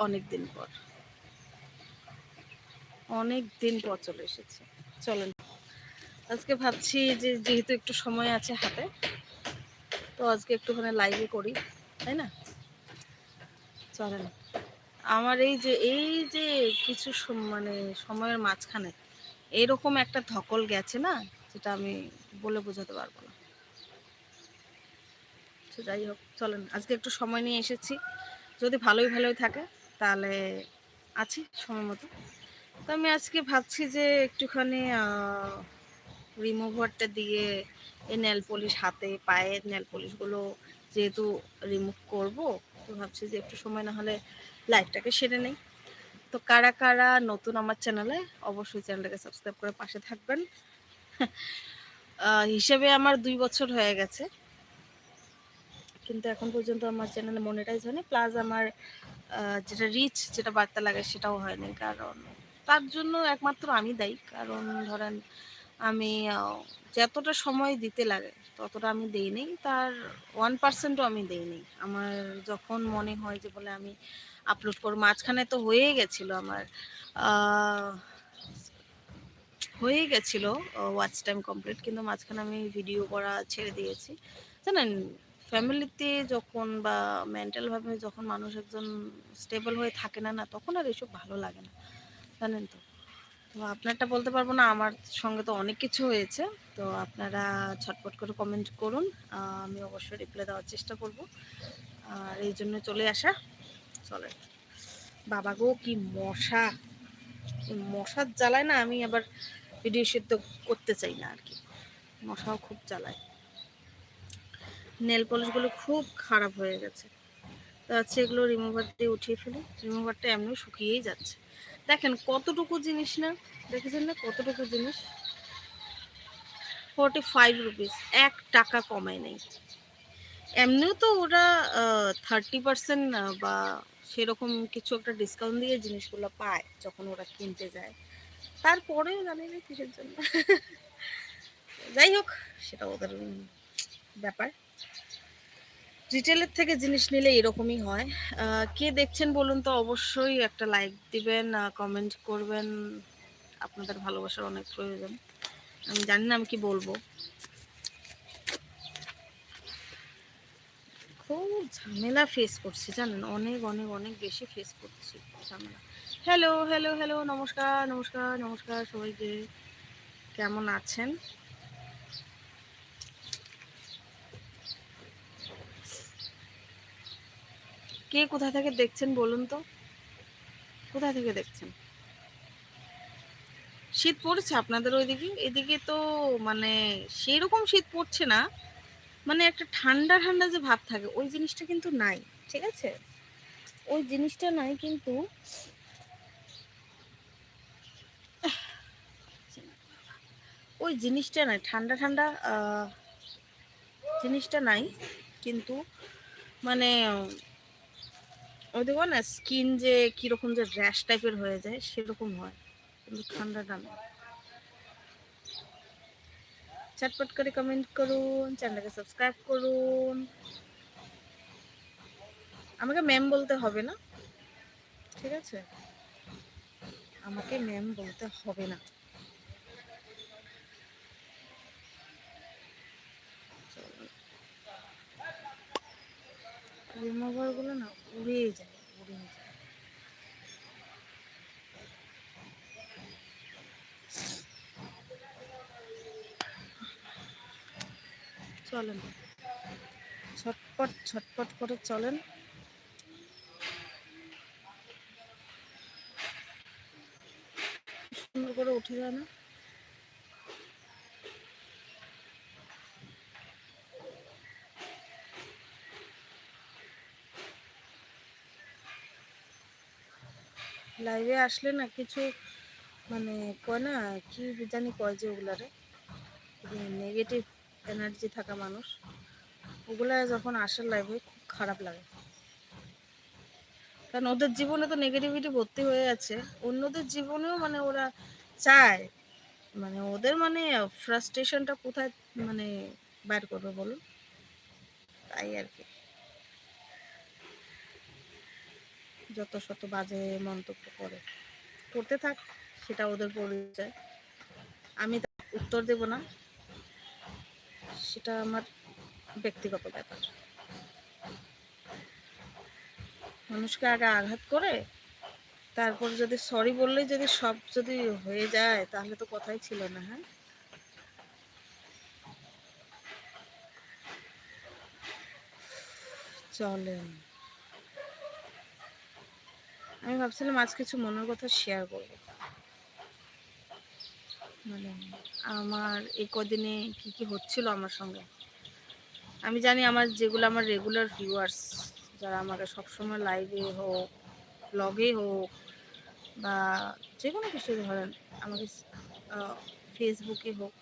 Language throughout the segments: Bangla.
অনেক দিন পর। অনেক দিন পর চলে এসেছে। চলেন। আজকে ভাবছি যে যেহেতু একটু সময় আছে হাতে, তো আজকে একটুখানি লাইভে করি, তাই না? চলেন। আমার এই যে এই যে কিছু মানে সময়ের মাঝখানে এরকম একটা ধকল গেছে না, যেটা আমি বলে বোঝাতে পারব না। যাই হোক, চলেন। আজকে একটু সময় নিয়ে এসেছি। যদি ভালোই ভালোই থাকে তাহলে আছি সময় মতো। তো আমি আজকে ভাবছি যে একটুখানি রিমুভারটা দিয়ে এই নেল পলিশ হাতে পায়ে নেল পলিশগুলো যেহেতু রিমুভ করব, তো ভাবছি যে একটু সময় না হলে লাইফটাকে সেরে নেই। তো কারা কারা নতুন আমার চ্যানেলে অবশ্যই চ্যানেলটাকে সাবস্ক্রাইব করে পাশে থাকবেন। হিসেবে আমার দুই বছর হয়ে গেছে। কিন্তু এখন পর্যন্ত আমার চ্যানেলে মনিটাইজ হয়নি প্লাস আমার যেটা রিচ যেটা বার্তা লাগে সেটাও হয়নি কারণ তার জন্য একমাত্র আমি দায়ী। কারণ ধরেন আমি যতটা সময় দিতে লাগে ততটা আমি দেইনি তার ওয়ান পার্সেন্টও আমি দেইনি আমার যখন মনে হয় যে বলে আমি আপলোড করব, মাঝখানে তো হয়েই গেছিল আমার হয়ে গেছিল ওয়াচ টাইম কমপ্লিট কিন্তু মাঝখানে আমি ভিডিও করা ছেড়ে দিয়েছি। জানেন ফ্যামিলিতে যখন বা মেন্টালভাবে যখন মানুষ একজন স্টেবল হয়ে থাকে না না, তখন আর এসব ভালো লাগে না, জানেন তো? তো আপনারটা বলতে পারব না, আমার সঙ্গে তো অনেক কিছু হয়েছে, তো আপনারা ছটপট করে কমেন্ট করুন আমি অবশ্যই রিপ্লাই দেওয়ার চেষ্টা করব। আর এই জন্য চলে আসা চলে বাবা গো কি মশা মশার জ্বালায় না আমি আবার ভিডিও সিদ্ধ করতে চাই না আর কি। মশাও খুব জ্বালায়। নেল পলিশগুলো খুব খারাপ হয়ে গেছে। তো আচ্ছা এগুলো রিমুভার দিয়ে উঠিয়ে ফেলি। রিমুভারটা এমনি শুকিয়েই যাচ্ছে। দেখেন কতটুকু জিনিস না, দেখেছেন না কতটুকু জিনিস? ফোরটি ফাইভ রুপিস এক টাকা কমায় নেই। এমনিও তো ওরা থার্টি পার্সেন্ট বা সেরকম কিছু একটা ডিসকাউন্ট দিয়ে জিনিসগুলো পায় যখন ওরা কিনতে যায়। তারপরেও জানি না কিসের জন্য। যাই হোক, সেটা ওদের ব্যাপার। রিটেলের থেকে জিনিস নিলে এরকমই হয়। কে দেখছেন বলুন তো? অবশ্যই একটা লাইক দিবেন কমেন্ট করবেন। আপনাদের ভালোবাসার অনেক প্রয়োজন। আমি জানি না আমি কি বলব। খুব ঝামেলা ফেস করছি, জানেন? অনেক অনেক অনেক বেশি ফেস করছি, ঝামেলা। হ্যালো হ্যালো হ্যালো নমস্কার নমস্কার নমস্কার সবাইকে। কেমন আছেন? কে কোথা থেকে দেখছেন বলুন তো? কোথা থেকে দেখছেন? শীত পড়ছে আপনাদের ওইদিকে? এদিকে তো মানে সেরকম শীত পড়ছে না মানে একটা ঠান্ডা ঠান্ডা যে ভাব থাকে, ওই জিনিসটা কিন্তু নাই, ঠিক আছে? ওই জিনিসটা নাই কিন্তু ওই জিনিসটা নাই, ঠান্ডা ঠান্ডা জিনিসটা নাই কিন্তু মানে ওই দেখো না স্কিন যে কীরকম যে র্যাশ টাইপের হয়ে যায়, সেরকম হয়। কিন্তু ঠান্ডাটা না। চটপট করে কমেন্ট করুন চ্যানেলটাকে সাবস্ক্রাইব করুন। আমাকে ম্যাম বলতে হবে না। ঠিক আছে? আমাকে ম্যাম বলতে হবে না। রিমুভারগুলো না উড়ে যায় উড়ে যায়। চলেন, ছটপট ছটপট করে চলেন। সুন্দর করে উঠে যায় না? লাইভে আসলে না কিছু মানে কয় না, কি জানি কয় যে ওগুলারে নেগেটিভ এনার্জি থাকা মানুষ, ওগুলা যখন আসে লাইভে খুব খারাপ লাগে। কারণ ওদের জীবনে তো নেগেটিভিটি ভর্তি হয়ে আছে, অন্যদের জীবনেও মানে ওরা চায় মানে ওদের মানে ফ্রাস্ট্রেশনটা কোথায় মানে বাইর করবে বলুন? তাই আর কি। যত শত বাজে মন্তব্য করে। করতে থাক, সেটা ওদের পরিচয়। আমি উত্তর দেব না। সেটা আমার ব্যক্তিগত ব্যাপার। মানুষকে আগে আঘাত করে, তারপর যদি সরি বললেই যদি সব যদি হয়ে যায়, তাহলে তো কথাই ছিল না হ্যাঁ? চলেন। আমি ভাবছিলাম আজ কিছু মনের কথা শেয়ার করব। মানে আমার এই কদিনে কি কি হচ্ছিল আমার সঙ্গে। আমি জানি আমার যেগুলো আমার রেগুলার ভিউয়ার্স যারা আমাকে সবসময় লাইভে হোক ব্লগে হোক, বা যে কোনো কিছু ধরেন, আমাকে ফেসবুকে হোক,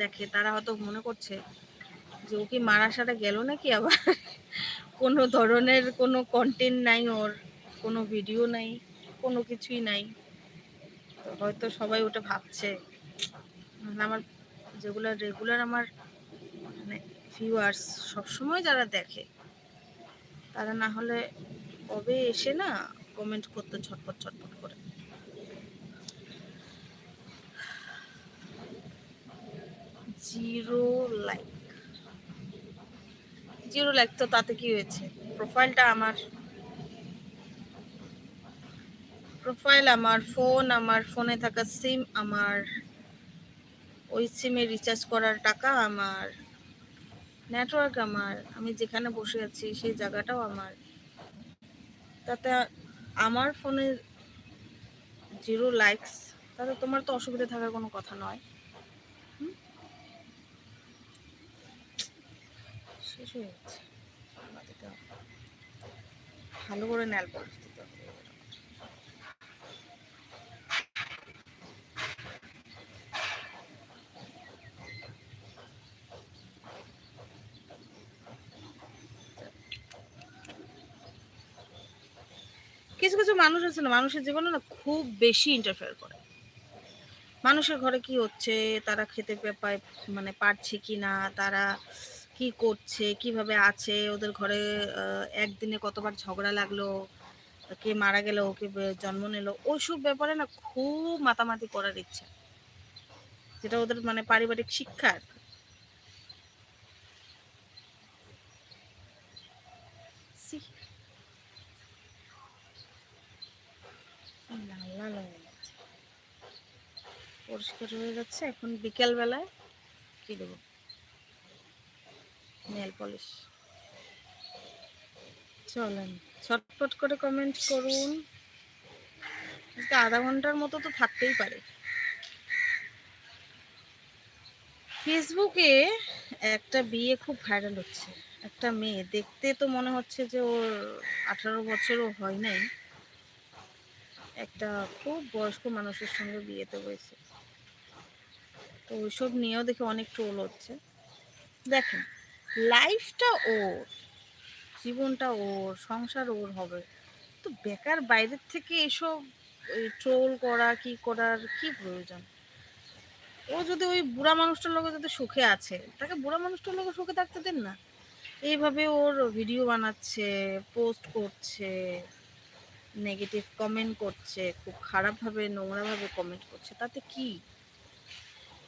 দেখে, তারা হয়তো মনে করছে যে, ও কি মারা সারা গেল নাকি আবার? কোনো ধরনের কোনো কন্টেন্ট নাই ওর। কোনো ভিডিও নাই, কোনো কিছুই নাই। হয়তো সবাই ওটা ভাবছে। আমার যেগুলো রেগুলার আমার মানে ভিউয়ার্স সবসময় যারা দেখে, তারা না হলে কবে এসে না কমেন্ট করতে ছটপট ছটপট করে। জিরো লাইক জিরো লাইক তো তাতে কি হয়েছে? প্রোফাইলটা আমার প্রোফাইল আমার ফোন আমার ফোনে থাকা সিম আমার ওই সিমে রিচার্জ করার টাকা, আমার নেটওয়ার্ক আমার আমি যেখানে বসে আছি সেই জায়গাটাও আমার। তাতে আমার ফোনে জিরো লাইকস তাতে তোমার তো অসুবিধা থাকার কোনো কথা নয়। শেষ হয়ে যাচ্ছে। ভালো করে নেল পলিশ দিতে হবে কিছু মানুষ আছে না, মানুষের জীবনে না খুব বেশি ইন্টারফেয়ার করে। মানুষের ঘরে কি হচ্ছে, তারা খেতে পায় মানে পারছে কি না, তারা কি করছে, কীভাবে আছে, ওদের ঘরে একদিনে কতবার ঝগড়া লাগল, কে মারা গেল, কে জন্ম নিল, ওইসব ব্যাপারে না খুব মাতামাতি করার ইচ্ছা। যেটা ওদের মানে পারিবারিক শিক্ষা আর পরিষ্কার হয়ে যাচ্ছে এখন বিকেল বেলায় কি দেবো? Nail polish. চলেন, ছটপট করে কমেন্ট করুন। আধা ঘণ্টার মতো তো থাকতেই পারে। ফেসবুকে একটা বিয়ে খুব ভাইরাল হচ্ছে। একটা মেয়ে, দেখতে তো মনে হচ্ছে যে ওর আঠারো বছরও হয় নাই। একটা খুব বয়স্ক মানুষের সঙ্গে বিয়েতে হয়েছে। তো ওইসব নিয়েও দেখে অনেক ট্রোল হচ্ছে। দেখেন লাইফটা ওর, জীবনটা ওর, সংসার ওর হবে। তো বেকার বাইরের থেকে এসব ট্রোল করা, কি করার, কি প্রয়োজন? ও যদি ওই বুড়া মানুষটার লোকে যদি সুখে আছে, তাকে বুড়া মানুষটার লোকে সুখে থাকতে দেন না। এইভাবে ওর ভিডিও বানাচ্ছে পোস্ট করছে। নেগেটিভ কমেন্ট করছে, খুব খারাপভাবে, নোংরাভাবে কমেন্ট করছে, তাতে কি?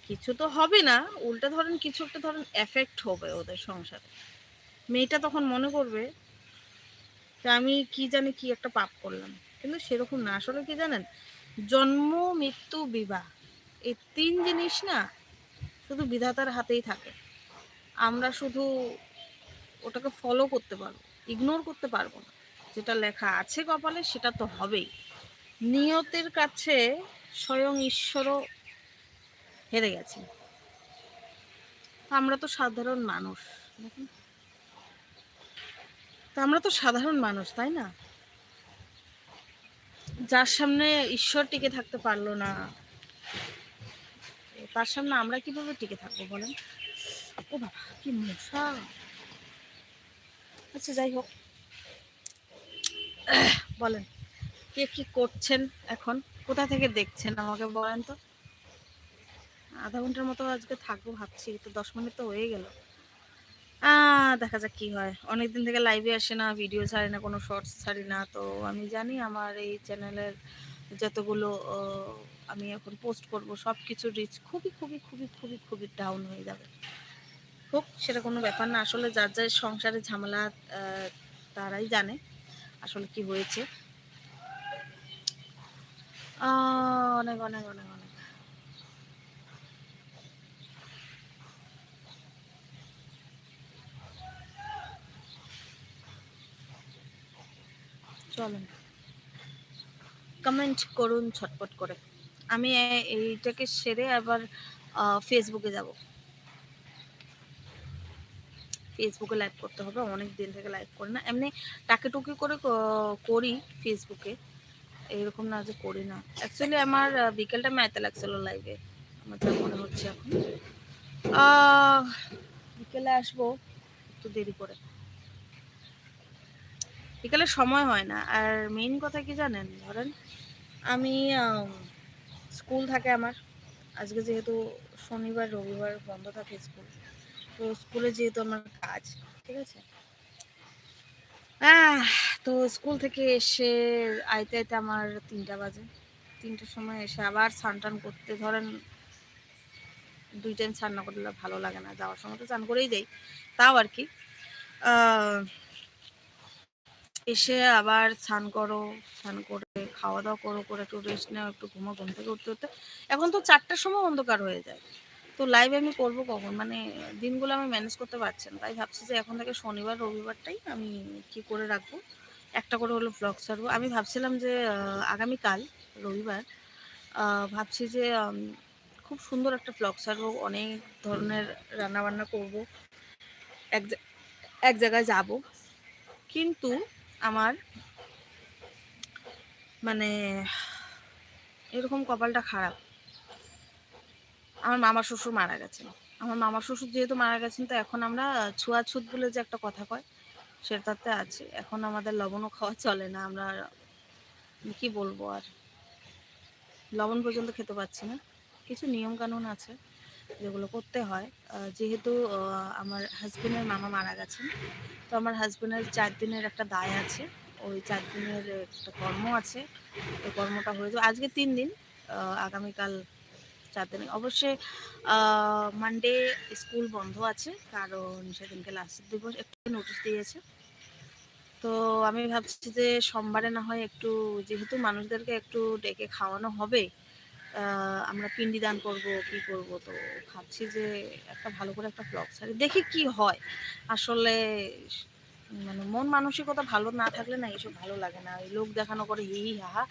কিছু তো হবে না, উল্টা ধরেন কিছু একটা ধরেন এফেক্ট হবে ওদের সংসারে। মেয়েটা তখন মনে করবে যে আমি কি জানি কি একটা পাপ করলাম, কিন্তু সেরকম না। আসলে কি জানেন, জন্ম, মৃত্যু, বিবাহ, এই তিন জিনিস না শুধু বিধাতার হাতেই থাকে। আমরা শুধু ওটাকে ফলো করতে পারব ইগনোর করতে পারব না। যেটা লেখা আছে কপালে, সেটা তো হবেই। নিয়তের কাছে স্বয়ং ঈশ্বরও হেরে গেছে আমরা তো সাধারণ মানুষ তা আমরা তো সাধারণ মানুষ, তাই না? যার সামনে ঈশ্বর টিকে থাকতে পারল না, তার সামনে আমরা কীভাবে টিকে থাকব বলেন? ও বাবা, কি মশা। আচ্ছা যাই হোক। বলেন। কে কি করছেন এখন? কোথা থেকে দেখছেন আমাকে বলেন তো? আধা ঘণ্টার মতো আজকে থাকব ভাবছি তো দশ মিনিট তো হয়ে গেল। দেখা যাক কি হয়। অনেকদিন থেকে লাইভে আসে না ভিডিও ছাড়ি না, কোনো শর্টস ছাড়ি না। তো আমি জানি আমার এই চ্যানেলের যতগুলো আমি এখন পোস্ট করব সব কিছু রিচ খুবই খুবই খুবই খুবই খুবই ডাউন হয়ে যাবে। হোক, সেটা কোনো ব্যাপার না। আসলে যার যার সংসারে ঝামেলা তারাই জানে। আসলে কি হয়েছে? অনেক অনেক অনেক অনেক। চলেন। কমেন্ট করুন ছটপট করে। আমি এইটাকে সেরে আবার ফেসবুকে যাব। ফেসবুকে লাইভ করতে হবে, অনেক দিন থেকে লাইভ করি না। এমনি টাকে টুকি করে করি ফেসবুকে এরকম না যে করি না। অ্যাকচুয়ালি আমার বিকেলটা মেতে লাগছিল লাইভে আমার যা মনে হচ্ছে এখন। বিকেলে আসব, একটু দেরি করে। বিকেলে সময় হয় না। আর মেইন কথা কি জানেন? ধরেন আমি স্কুল থাকে আমার। আজকে যেহেতু শনিবার, রবিবার বন্ধ থাকে স্কুল স্কুলে যেহেতু আমার কাজ, ঠিক আছে? তো স্কুল থেকে এসে আইতে আইতে আমার তিনটা বাজে। তিনটার সময় এসে আবার স্নান টান করতে, ধরেন দুই টাইম স্নান না করলে ভালো লাগে না, যাওয়ার সময় তো স্নান করেই যাই তাও আর কি। এসে আবার স্নান করো, স্নান করে খাওয়া দাওয়া করো, করে একটু রেস্ট নাও, একটু ঘুমো ঘুম থেকে উঠতে উঠতে। এখন তো চারটার সময় অন্ধকার হয়ে যায়। তো লাইভ আমি করব কখন? মানে দিনগুলো আমি ম্যানেজ করতে পারছি না। তাই ভাবছি যে এখন থেকে শনিবার, রবিবারটাই আমি কি করে রাখব? একটা করে হলো ব্লগ ছাড়বো। আমি ভাবছিলাম যে আগামীকাল, রবিবার ভাবছি যে খুব সুন্দর একটা ব্লগ ছাড়বো। অনেক ধরনের রান্না বান্না করব। এক এক জায়গায় যাব। কিন্তু আমার মানে এরকম কপালটা খারাপ। আমার মামা শ্বশুর মারা গেছেন। আমার মামা শ্বশুর যেহেতু মারা গেছেন, তো এখন আমরা ছুয়াছুত বলে যে একটা কথা কয়, সেটাতে আছে। এখন আমাদের লবণও খাওয়া চলে না, আমরা কি বলব আর? লবণ পর্যন্ত খেতে পাচ্ছি না। কিছু নিয়ম কানুন আছে যেগুলো করতে হয়। যেহেতু আমার হাজবেন্ডের মামা মারা গেছেন, তো আমার হাজবেন্ডের চার দিনের একটা দায় আছে। ওই চার দিনের একটা কর্ম আছে। ওই কর্মটা হয়ে যাবে। আজকে তিন দিন আগামীকাল চার দিন অবশ্যই মানডে স্কুল বন্ধ আছে, কারণ সেদিনকে লাস্ট দিবস, একটু নোটিশ দিয়েছে। তো আমি ভাবছি যে সোমবারে না হয় একটু, যেহেতু মানুষদেরকে একটু ডেকে খাওয়ানো হবে আমরা পিন্ডি দান করব, কি করব, তো ভাবছি যে একটা ভালো করে একটা ব্লগ ছাড়ি, দেখি কি হয়। আসলে মানে মন মানসিকতা ভালো না থাকলে না এসব ভালো লাগে না। লোক দেখানো করে হি হি হা হা।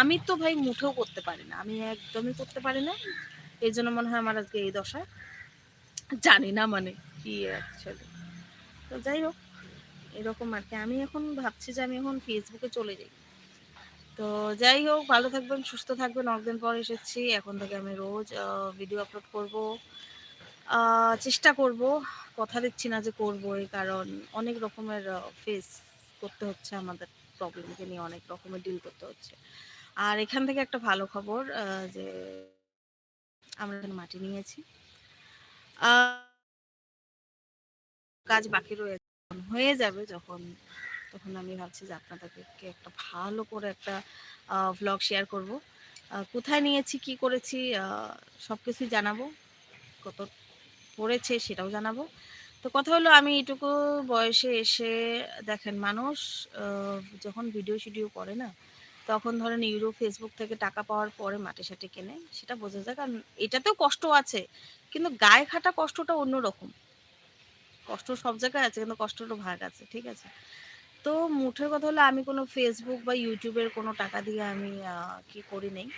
আমি তো ভাই মুঠেও করতে পারি না। আমি একদমই করতে পারি না। এই জন্য মনে হয় আমার আজকে এই দশা। জানি না মানে কি অ্যাকচুয়ালি তো যাই হোক, এরকম আর কি। আমি এখন ভাবছি যে আমি এখন ফেসবুকে চলে যাই। তো যাই হোক, ভালো থাকবেন, সুস্থ থাকবেন। অনেকদিন পর এসেছি। এখন থেকে আমি রোজ ভিডিও আপলোড করব। চেষ্টা করব। কথা দিচ্ছি না যে করবই কারণ অনেক রকমের ফেস করতে হচ্ছে আমাদের প্রবলেমকে নিয়ে, অনেক রকমের ডিল করতে হচ্ছে। আর এখান থেকে একটা ভালো খবর যে আমরা মাটি নিয়েছি। কাজ বাকি রয়েছে হয়ে যাবে, যখন, তখন আমি ভাবছি যে আপনাদেরকে একটা ভালো করে একটা ভ্লগ শেয়ার করব। কোথায় নিয়েছি, কি করেছি সব কিছুই জানাব। কত পড়েছে সেটাও জানাব। তো কথা হলো আমি এটুকু বয়সে এসে দেখেন মানুষ যখন ভিডিও শিডিও করে না, তখন ধরেন ইউরো ফেসবুক থেকে টাকা পাওয়ার পরে মাটি সাটি কেনে, সেটা বোঝা যায়। কারণ এটাতেও কষ্ট আছে, কিন্তু গায়ে খাটা কষ্টটা অন্যরকম। কষ্ট সব জায়গায় আছে, কিন্তু কষ্টটা ভাগ আছে, ঠিক আছে? তো মুঠের কথা হলো আমি কোনো ফেসবুক বা ইউটিউবের কোনো টাকা দিয়ে আমি কি করি নাই।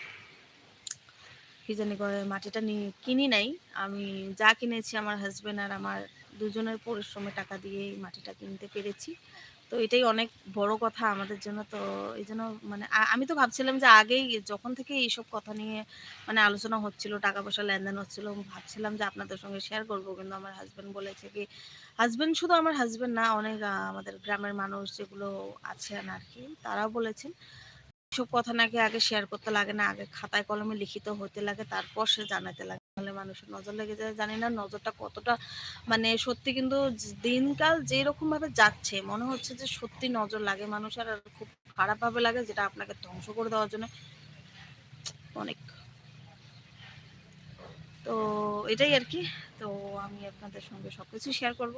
কি জানি করে মাটিটা নিয়ে কিনি নাই। আমি যা কিনেছি আমার হাজব্যান্ড আর আমার দুজনের পরিশ্রমে টাকা দিয়ে মাটিটা কিনতে পেরেছি। তো এটাই অনেক বড় কথা আমাদের জন্য। তো এই জন্য মানে আমি তো ভাবছিলাম যে আগেই যখন থেকে এইসব কথা নিয়ে মানে আলোচনা হচ্ছিল টাকা পয়সা লেনদেন হচ্ছিল ভাবছিলাম যে আপনাদের সঙ্গে শেয়ার করব। কিন্তু আমার হাজব্যান্ড বলেছে কি হাজব্যান্ড শুধু আমার হাজব্যান্ড না, অনেক আমাদের গ্রামের মানুষ যেগুলো আছেন আর কি, তারাও বলেছেন। এসব কথা নাকি আগে শেয়ার করতে লাগে না, আগে খাতায় কলমে লিখিত হতে লাগে, তারপর সে জানাতে লাগে। হলে মানুষের নজর লেগে যায়, জানি না নজরটা কতটা মানে সত্যি কিন্তু দিনকাল যেরকম ভাবে যাচ্ছে, মনে হচ্ছে যে সত্যি নজর লাগে মানুষের আর খুব খারাপ ভাবে লাগে, যেটা আপনাকে ধ্বংস করে দেওয়ার জন্য। অনেক। তো এটাই আর কি। তো আমি আপনাদের সঙ্গে সবকিছু শেয়ার করব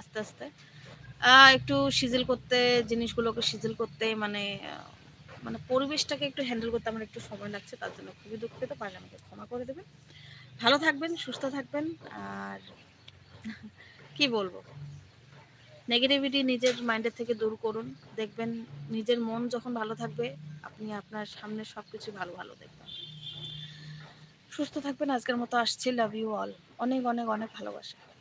আস্তে আস্তে। একটু সিজিল করতে, জিনিসগুলোকে সিজিল করতে মানে মানে পরিবেশটাকে একটু হ্যান্ডেল করতে আমার একটু সময় লাগছে, তার জন্য খুবই দুঃখিত, পারলে আমাকে ক্ষমা করে দেবেন। ভালো থাকবেন, সুস্থ থাকবেন, আর কি বলব? নেগেটিভিটি নিজের মাইন্ডের থেকে দূর করুন, দেখবেন নিজের মন যখন ভালো থাকবে, আপনি আপনার সামনে সব কিছু ভালো ভালো দেখবেন। সুস্থ থাকবেন, আজকের মতো আসছি লাভ ইউ অল অনেক অনেক অনেক ভালোবাসা।